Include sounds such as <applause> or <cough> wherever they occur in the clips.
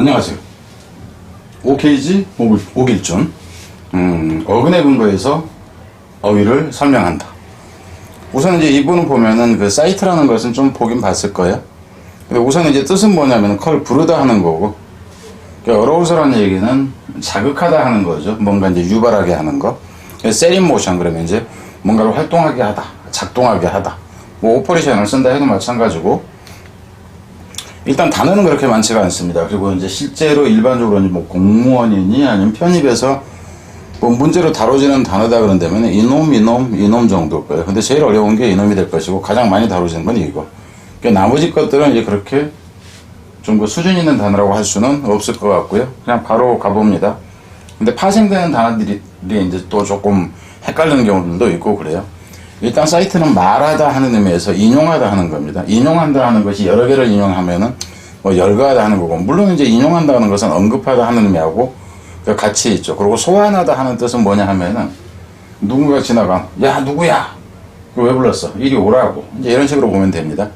안녕하세요. 오길, 오길준. 음, 어근의 근거에서 어휘를 설명한다. 우선 이제 이분을 보면은 그 사이트라는 것은 좀 보긴 봤을 거예요. 근데 우선 이제 뜻은 뭐냐면 컬 부르다 하는 거고, 그러니까 어로우스라는 얘기는 자극하다 하는 거죠. 뭔가 이제 유발하게 하는 거. 세린 모션 그러면 이제 뭔가를 활동하게 하다, 작동하게 하다. 뭐 오퍼레이션을 쓴다 해도 마찬가지고, 일단 단어는 그렇게 많지가 않습니다. 그리고 이제 실제로 일반적으로 뭐 공무원이니 아니면 편입에서 뭐 문제로 다뤄지는 단어다 그런다면 이놈, 이놈, 이놈 정도일 거예요. 근데 제일 어려운 게 이놈이 될 것이고 가장 많이 다뤄지는 건 이거. 그러니까 나머지 것들은 이제 그렇게 좀그 수준 있는 단어라고 할 수는 없을 것 같고요. 그냥 바로 가봅니다. 근데 파생되는 단어들이 이제 또 조금 헷갈리는 경우들도 있고 그래요. 일단 사이트는 말하다 하는 의미에서 인용하다 하는 겁니다. 인용한다 하는 것이 여러 개를 인용하면은 뭐 열거하다 하는 거고 물론 이제 인용한다 하는 것은 언급하다 하는 의미하고 그 같이 있죠. 그리고 소환하다 하는 뜻은 뭐냐 하면은 누군가 지나가 야 누구야 왜 불렀어 이리 오라고 이제 이런 식으로 보면 됩니다.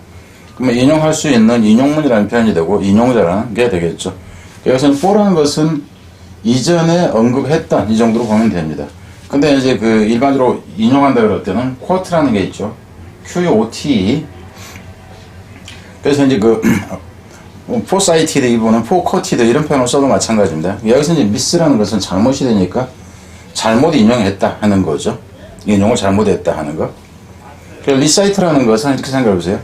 그러면 인용할 수 있는 인용문이라는 표현이 되고 인용자라는 게 되겠죠. 여기서는 for라는 것은 이전에 언급했던 이 정도로 보면 됩니다. 근데 이제 그 일반적으로 인용한다 그럴 때는 quote라는 게 있죠. QOT. 그래서 이제 그 <clears throat> 이분은 for quoted 이런 표현을 써도 마찬가지입니다. 여기서 이제 miss라는 것은 잘못이 되니까 잘못 인용했다 하는 거죠. 인용을 잘못했다 하는 거. 그리고 리사이트라는 것은 이렇게 생각해 보세요.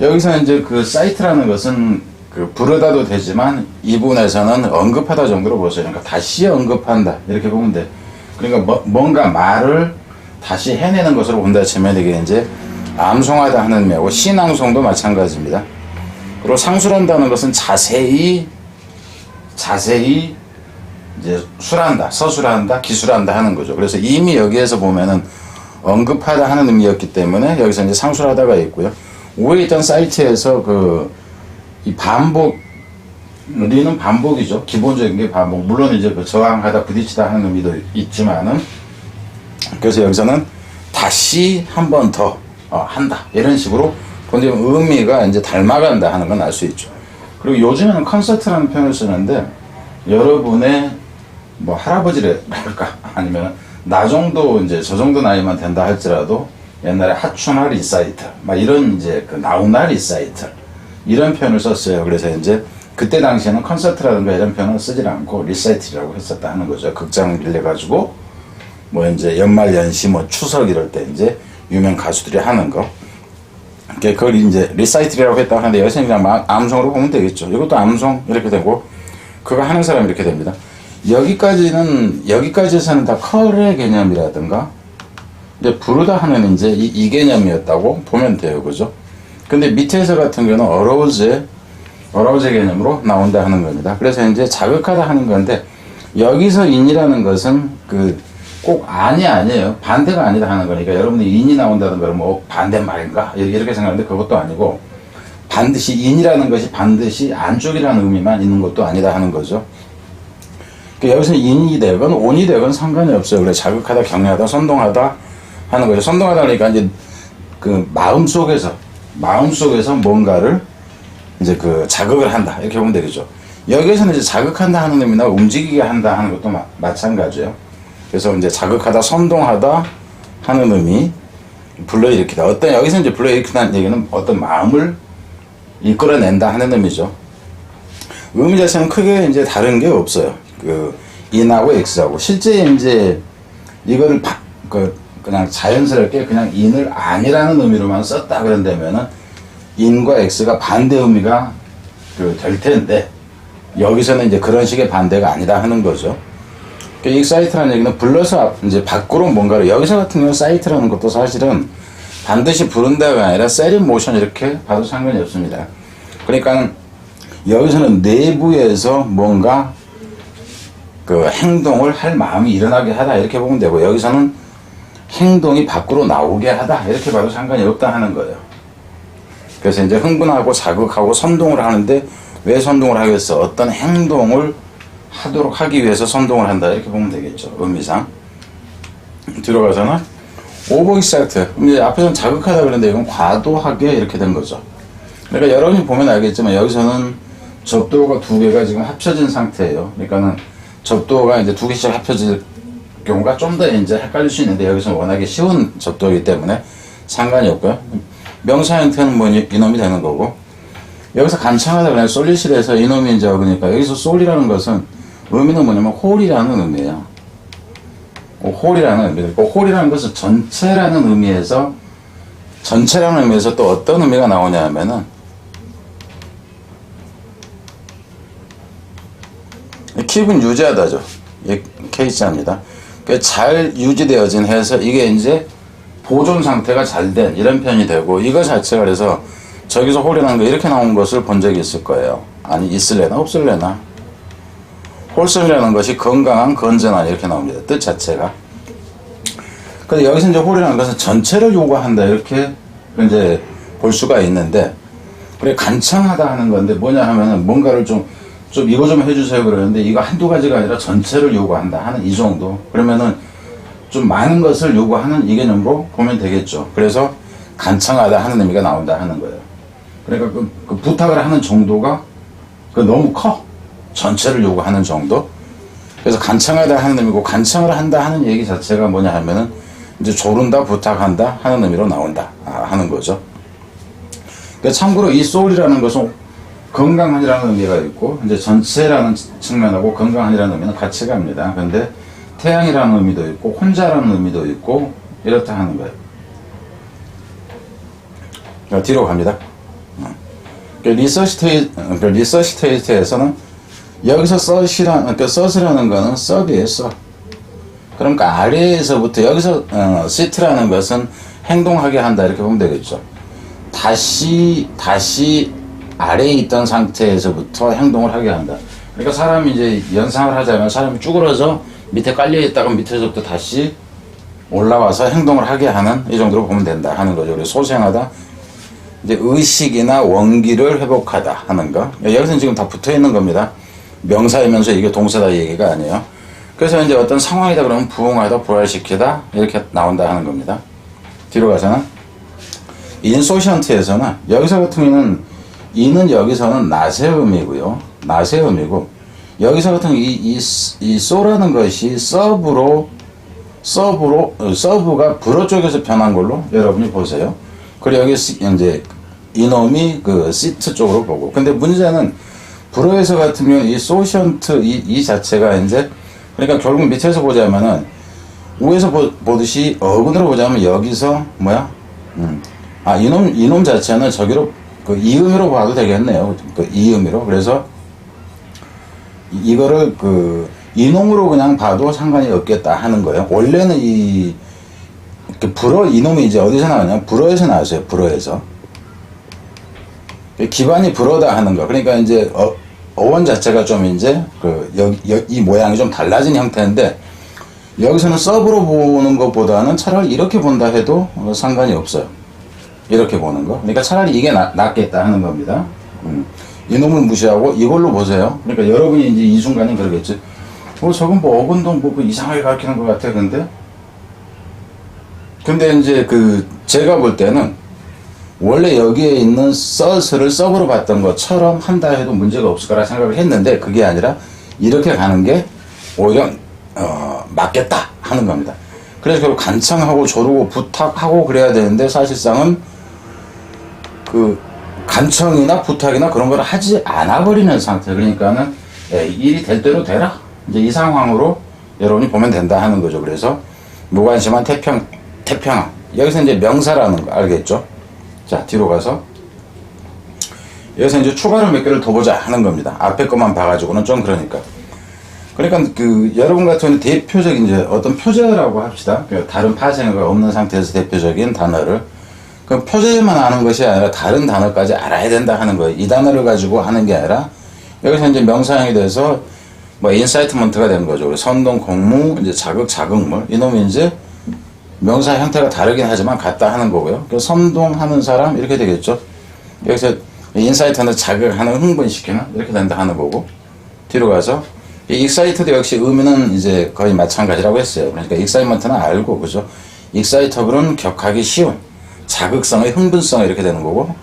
여기서 이제 그 사이트라는 것은 그 부르다도 되지만 이분에서는 언급하다 정도로 보세요. 그러니까 다시 언급한다 이렇게 보면 돼. 그러니까 뭐, 뭔가 말을 다시 해내는 것으로 본다 치면 이게 이제 암송하다 하는 의미하고 신앙송도 마찬가지입니다. 그리고 상술한다는 것은 자세히 자세히 이제 술한다, 서술한다, 기술한다 하는 거죠. 그래서 이미 여기에서 보면은 언급하다 하는 의미였기 때문에 여기서 이제 상술하다가 있고요. 위에 있던 사이트에서 그 이 반복 우리는 반복이죠. 기본적인 게 반복. 물론 이제 그 저항하다, 부딪히다 하는 의미도 있지만은 그래서 여기서는 다시 한 번더 어, 한다 이런 식으로 본데 의미가 이제 닮아간다 하는 건 알 수 있죠. 그리고 요즘에는 컨설트라는 표현을 쓰는데 여러분의 뭐 할아버지랄까 <laughs> 아니면 나 정도 이제 저 정도 나이만 된다 할지라도 옛날에 하춘화 리사이트 막 이런 이제 그 나훈아 리사이트 이런 표현을 썼어요. 그래서 이제 그때 당시에는 컨설트라든가 이런 표현을 쓰질 않고 리사이트라고 했었다 하는 거죠. 극장을 빌려 가지고 뭐 이제 연말 연시 뭐 추석 이럴 때 이제 유명 가수들이 하는 거. 그러니까 그걸 이제 리사이트라고 했다 하는데 마- 암송으로 보면 되겠죠. 이것도 암송 이렇게 되고 그거 하는 사람이 이렇게 됩니다. 여기까지는 여기까지에서는 다 컬의 개념이라든가 이제 부르다 하는 이제 이, 이 개념이었다고 보면 돼요, 그죠? 근데 밑에서 같은 경우는 어로우즈 어로우즈 개념으로 나온다 하는 겁니다. 그래서 이제 자극하다 하는 건데 여기서 인이라는 것은 그 꼭 아니 아니에요. 반대가 아니다 하는 거니까 여러분이 인이 나온다는 걸뭐 반대말인가 이렇게 생각하는데 그것도 아니고 반드시 인이라는 것이 반드시 안쪽이라는 의미만 있는 것도 아니다 하는 거죠. 그러니까 여기서는 인이 되건 온이 되건 상관이 없어요. 그래 자극하다, 격려하다, 선동하다 하는 거죠. 선동하다 그러니까 이제 그 마음 속에서 마음 속에서 뭔가를 이제 그 자극을 한다 이렇게 보면 되겠죠. 여기에서는 이제 자극한다 하는 의미나 움직이게 한다 하는 것도 마, 마찬가지예요. 그래서 이제 자극하다, 선동하다 하는 의미, 불러일으키다. 어떤 여기서 이제 불러일으키다는 얘기는 어떤 마음을 이끌어낸다 하는 의미죠. 의미 자체는 크게 이제 다른 게 없어요. 그 인하고 x하고 실제 이제 이거를 바, 그 그냥 자연스럽게 그냥 인을 아니라는 의미로만 썼다 그런다면은 인과 x가 반대 의미가 그 될 텐데 여기서는 이제 그런 식의 반대가 아니다 하는 거죠. 그이 사이트라는 얘기는 불러서 앞- 이제 밖으로 뭔가를 여기서 같은 경우 사이트라는 것도 사실은 반드시 부른다가 아니라 세린 모션 이렇게 봐도 상관이 없습니다. 그러니까 여기서는 내부에서 뭔가 그 행동을 할 마음이 일어나게 하다 이렇게 보면 되고 여기서는 행동이 밖으로 나오게 하다 이렇게 봐도 상관이 없다 하는 거예요. 그래서 이제 흥분하고 자극하고 선동을 하는데 왜 선동을 하겠어? 어떤 행동을 하도록 하기 위해서 선동을 한다 이렇게 보면 되겠죠 의미상 들어가서는 오버익사이트 이제 앞에서는 자극하다 그랬는데 이건 과도하게 이렇게 된 거죠 그러니까 여러분이 보면 알겠지만 여기서는 접도가 두 개가 지금 합쳐진 상태예요. 그러니까는 접도가 이제 두 개씩 합쳐질 경우가 좀 더 이제 헷갈릴 수 있는데 여기서 워낙에 쉬운 접도이기 때문에 상관이 없고요. 명사 형태는 뭐 이- 이놈이 되는 거고 여기서 간청하다 그냥 솔리실에서 이놈이 이제 그러니까 여기서 솔이라는 것은 의미는 뭐냐면 홀이라는 의미예요. 그 홀이라는 의미. 그 홀이라는 것은 전체라는 의미에서 전체라는 의미에서 또 어떤 의미가 나오냐 하면은 킵은 유지하다죠. 이 케이스입니다. 그잘 유지되어진 해서 이게 이제 보존 상태가 잘 된 이런 편이 되고 이거 자체가 그래서 저기서 홀이라는 거 이렇게 나온 것을 본 적이 있을 거예요. 아니 있을래나 없을래나. 홀성이라는 것이 건강한 건전한 이렇게 나옵니다. 뜻 자체가. 근데 여기서 이제 홀이라는 것은 전체를 요구한다 이렇게 이제 볼 수가 있는데 그래 간청하다 하는 건데 뭐냐 하면은 뭔가를 좀 좀 이거 좀 해주세요 그러는데 이거 한두 가지가 아니라 전체를 요구한다 하는 이 정도. 그러면은 좀 많은 것을 요구하는 이 개념으로 보면 되겠죠. 그래서 간청하다 하는 의미가 나온다 하는 거예요. 그러니까 그, 그 부탁을 하는 정도가 그 너무 커. 전체를 요구하는 정도. 그래서 간청하다 하는 의미고 간청을 한다 하는 얘기 자체가 뭐냐 하면은 이제 조른다 부탁한다 하는 의미로 나온다. 아, 하는 거죠. 그러니까 참고로 이 소울이라는 것은 건강한이라는 의미가 있고 이제 전체라는 측면하고 건강한이라는 의미는 같이 갑니다. 그런데 태양이라는 의미도 있고 혼자라는 의미도 있고 이렇다 하는 거예요. 자, 뒤로 갑니다. 어. 그 리서시테이, 그 리서시테이트에서는 여기서 써시라, 그러니까 써스라는 거는 썩이에요, 썩. 그러니까 아래에서부터 여기서 어, 시트라는 것은 행동하게 한다 이렇게 보면 되겠죠. 다시 다시 아래에 있던 상태에서부터 행동을 하게 한다. 그러니까 사람이 이제 연상을 하자면 사람이 쭈그러져 밑에 깔려 있다가 밑에서부터 다시 올라와서 행동을 하게 하는 이 정도로 보면 된다 하는 거죠. 그래서 소생하다 이제 의식이나 원기를 회복하다 하는 거. 여기서는 지금 다 붙어 있는 겁니다. 명사이면서 이게 동사다 얘기가 아니에요. 그래서 이제 어떤 상황이다 그러면 부응하다, 부활시키다 이렇게 나온다 하는 겁니다. 뒤로 가서는 인소션트에서는 여기서 같은 경우는 이는 여기서는. 낫의 의미고 여기서 같은 이, 이, 이 소라는 것이 서브로 서브로 어, 서브가 불어 쪽에서 변한 걸로 여러분이 보세요. 그리고 여기 시- 이제 이놈이 그 시트 쪽으로 보고 근데 문제는 불어에서 같으면 이 소션트 이, 이 자체가 이제 그러니까 결국 밑에서 보자면은 위에서 보, 보듯이 어근으로 보자면 여기서 뭐야? 음. 아 이놈 이놈 자체는 저기로 그 이음으로 봐도 되겠네요. 그 이음으로 그래서 이- 이거를 그 이놈으로 그냥 봐도 상관이 없겠다 하는 거예요. 원래는 이그 불어 이놈이 이제 어디서 나왔냐? 불어에서 나왔어요. 불어에서 기반이 불어다 하는 거. 그러니까 이제 어, 어원 자체가 좀 이제 그 여기 여- 이 모양이 좀 달라진 형태인데 여기서는 서브로 보는 것보다는 차라리 이렇게 본다 해도 어, 상관이 없어요. 이렇게 보는 거. 그러니까 차라리 이게 나- 낫겠다 하는 겁니다. 음. 이놈을 무시하고 이걸로 보세요. 그러니까 여러분이 이제 이 순간에 그러겠지. 어, 저건 뭐 어근도 뭐 이상하게 가르치는 것 같아. 근데 근데 이제 그 제가 볼 때는 원래 여기에 있는 서스를 서브로 봤던 것처럼 한다 해도 문제가 없을 거라 생각을 했는데 그게 아니라 이렇게 가는 게 오히려 어, 맞겠다 하는 겁니다. 그래서 결국 간청하고 조르고 부탁하고 그래야 되는데 사실상은 그 간청이나 부탁이나 그런 걸 하지 않아 버리는 상태. 그러니까는 예, 일이 될 대로 되라. 이제 이 상황으로 여러분이 보면 된다 하는 거죠. 그래서 무관심한 태평 태평함. 여기서 이제 명사라는 거 알겠죠? 자 뒤로 가서 여기서 이제 추가로 몇 개를 더 보자 하는 겁니다. 앞에 것만 봐가지고는 좀 그러니까. 그러니까 그 여러분 같은 대표적인 이제 어떤 표제라고 합시다. 그 다른 파생어가 없는 상태에서 대표적인 단어를 그 표제만 아는 것이 아니라 다른 단어까지 알아야 된다 하는 거예요. 이 단어를 가지고 하는 게 아니라 여기서 이제 명사형이 돼서 뭐 인사이트먼트가 되는 거죠. 선동, 공무, 이제 자극, 자극물 이놈이 이제 명사 형태가 다르긴 하지만 같다 하는 거고요. 그래서 선동하는 사람 이렇게 되겠죠. 여기서 인사이트는 자극하는 흥분시키는 이렇게 된다 하는 거고 뒤로 가서 이 익사이트도 역시 의미는 이제 거의 마찬가지라고 했어요. 그러니까 익사이먼트는 알고 그죠. 익사이터블은 격하기 쉬운 자극성의 흥분성 이렇게 되는 거고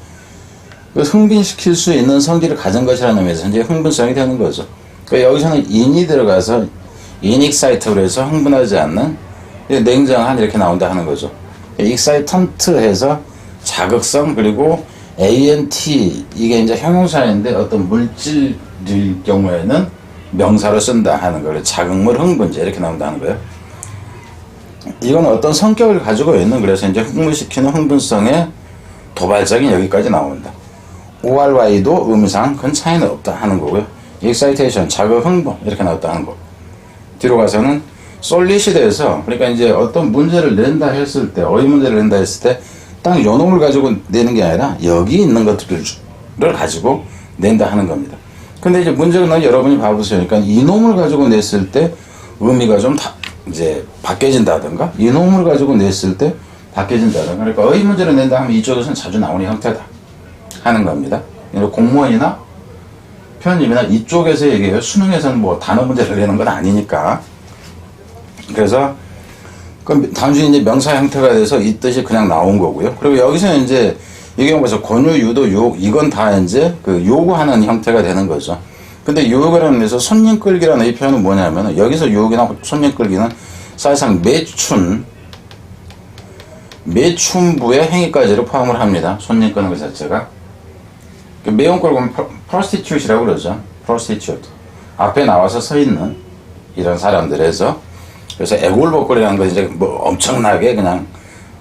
그 흥분시킬 수 있는 성질을 가진 것이라는 의미에서 이제 흥분성이 되는 거죠. 그러니까 여기서는 인이 들어가서 인익사이트로 해서 흥분하지 않는 냉정한 이렇게 나온다 하는 거죠. 익사이턴트 해서 자극성 그리고 ANT 이게 이제 형용사인데 어떤 물질일 경우에는 명사로 쓴다 하는 거예요. 자극물 흥분제 이렇게 나온다는 거예요. 이건 어떤 성격을 가지고 있는 그래서 이제 흥분시키는 흥분성의 도발적인 여기까지 나온다. ORY도 의미상 큰 차이는 없다 하는 거고요. excitation 자극 흥분 이렇게 나왔다 하는 거. 뒤로 가서는 솔리시드에서 그러니까 이제 어떤 문제를 낸다 했을 때 어휘 문제를 낸다 했을 때 딱 요놈을 가지고 내는 게 아니라 여기 있는 것들을 가지고 낸다 하는 겁니다. 근데 이제 문제는 여러분이 봐보세요. 그러니까 이놈을 가지고 냈을 때 의미가 좀 다, 이제 바뀌어진다든가 이놈을 가지고 냈을 때 바뀌어진다든가 그러니까 어휘 문제를 낸다 하면 이쪽에서는 자주 나오는 형태다 하는 겁니다. 공무원이나 편집이나 이쪽에서 얘기해요. 수능에서는 뭐 단어 문제를 내는 건 아니니까. 그래서 그럼 단순히 이제 명사 형태가 돼서 이 뜻이 그냥 나온 거고요. 그리고 여기서 이제 이 경우에서 권유, 유도, 유혹 이건 다 이제 그 요구하는 형태가 되는 거죠. 근데 유혹이라는 데서 손님 끌기라는 이 표현은 뭐냐면 여기서 유혹이나 손님 끌기는 사실상 매춘 매춘부의 행위까지를 포함을 합니다. 손님 끄는 것 자체가. 그 매운 걸 보면 prostitute이라고 그러죠. prostitute. 앞에 나와서 서 있는 이런 사람들에서 그래서 애골복걸이라는 건 이제 뭐 엄청나게 그냥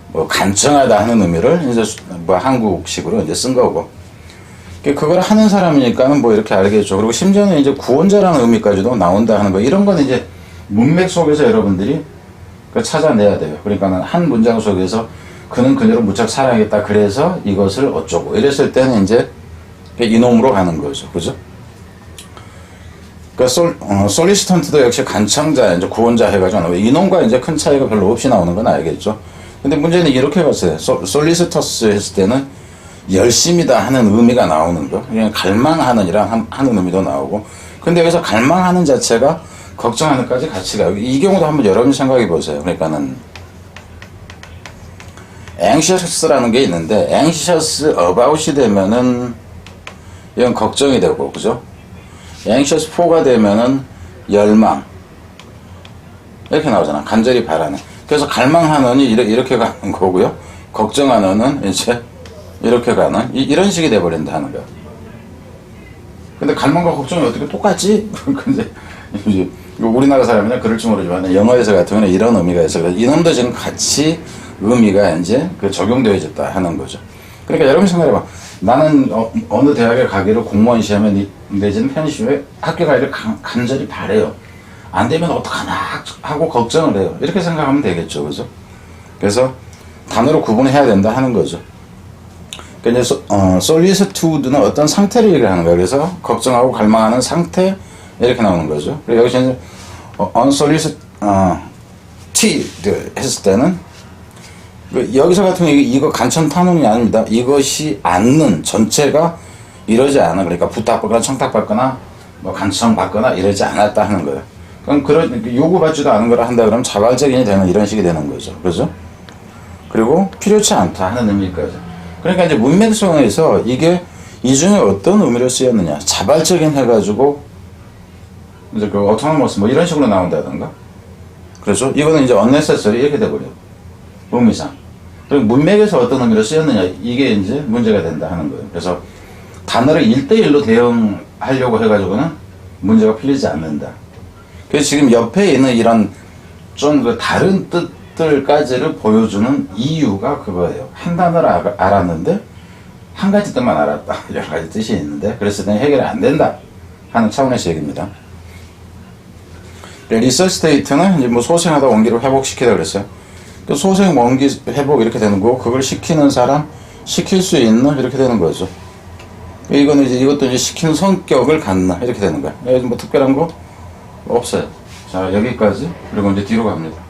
뭐 간청하다 하는 의미를 이제 뭐 한국식으로 이제 쓴 거고. 그걸 하는 사람이니까는 뭐 이렇게 알겠죠. 그리고 심지어는 이제 구원자라는 의미까지도 나온다 하는 거. 이런 거는 이제 문맥 속에서 여러분들이 찾아내야 돼요. 그러니까는 한 문장 속에서 그는 그녀를 무척 사랑했다. 그래서 이것을 어쩌고. 이랬을 때는 이제 이놈으로 가는 거죠. 그죠? 그러니까 솔, 어, 솔리스턴트도 역시 간청자, 이제 구원자 해가지고. 이놈과 이제 큰 차이가 별로 없이 나오는 건 알겠죠. 근데 문제는 이렇게 봤어요. 솔, 솔리스터스 했을 때는 열심이다 하는 의미가 나오는 거. 그냥 갈망하는 이랑 하는 의미도 나오고. 근데 여기서 갈망하는 자체가 걱정하는까지 같이 가요. 이 경우도 한번 여러분 생각해 보세요. 그러니까는 anxious라는 게 있는데 anxious about이 되면은 이건 걱정이 되고 그죠? anxious for가 되면은 열망 이렇게 나오잖아. 간절히 바라는. 그래서 갈망하는이 이렇게 가는 거고요. 걱정하는은 이제 이렇게 가는 이, 런 식이 하는 거야. 근데 갈망과 걱정이 어떻게 똑같지? 근데 <laughs> 이제 우리나라 사람이나 그럴지 모르지만 영어에서 같은 경우는 이런 의미가 있어요. 이놈도 지금 같이 의미가 이제 그 적용되어졌다 하는 거죠. 그러니까 여러분 생각해봐. 나는 어, 느 대학에 가기를 공무원 시험에 내지는 편시험에 학교 가기를 간, 간절히 바래요. 안 되면 어떡하나 하고 걱정을 해요. 이렇게 생각하면 되겠죠. 그죠? 그래서 단어로 구분해야 된다 하는 거죠. 그러니까 어, 솔리스투드는 어떤 상태를 얘기하는 거예요. 그래서 걱정하고 갈망하는 상태 이렇게 나오는 거죠. 그리고 여기서 이제 어, unsolicited 어, 했을 때는 그 여기서 같은 경우 이거 간천 탄원이 아닙니다. 이것이 않는 전체가 이러지 않아. 그러니까 부탁받거나 청탁받거나 뭐 간청받거나 이러지 않았다 하는 거예요. 그럼 그런 요구받지도 않은 거라 한다 그러면 자발적인이 되는 이런 식이 되는 거죠. 그죠? 그리고 필요치 않다 하는 의미까지. 그러니까 이제 문맥성에서 이게 이 중에 어떤 의미로 쓰였느냐. 자발적인 해가지고 이제 그 autonomous 뭐 이런 식으로 나온다던가. 그렇죠? 이거는 이제 unnecessary 이렇게 돼버려요. 의미상. 그리고 문맥에서 어떤 의미로 쓰였느냐 이게 이제 문제가 된다 하는 거예요. 그래서 단어를 1대1로 대응하려고 해가지고는 문제가 풀리지 않는다. 그래서 지금 옆에 있는 이런 좀 그 다른 뜻 들까지를 보여주는 이유가 그거예요. 한 단어를 알았는데 한 가지 뜻만 알았다. <laughs> 여러 가지 뜻이 있는데 그래서 그냥 해결이 안 된다 하는 차원에서 얘기입니다. 리서 스테이트는 이제 뭐 소생하다 원기를 회복시키다 그랬어요. 그 소생 원기 회복 이렇게 되는 거고 그걸 시키는 사람 시킬 수 있는 이렇게 되는 거죠. 이거는 이제 이것도 이제 시키는 성격을 갖나 이렇게 되는 거야. 뭐 특별한 거 없어요. 자 여기까지 그리고 이제 뒤로 갑니다.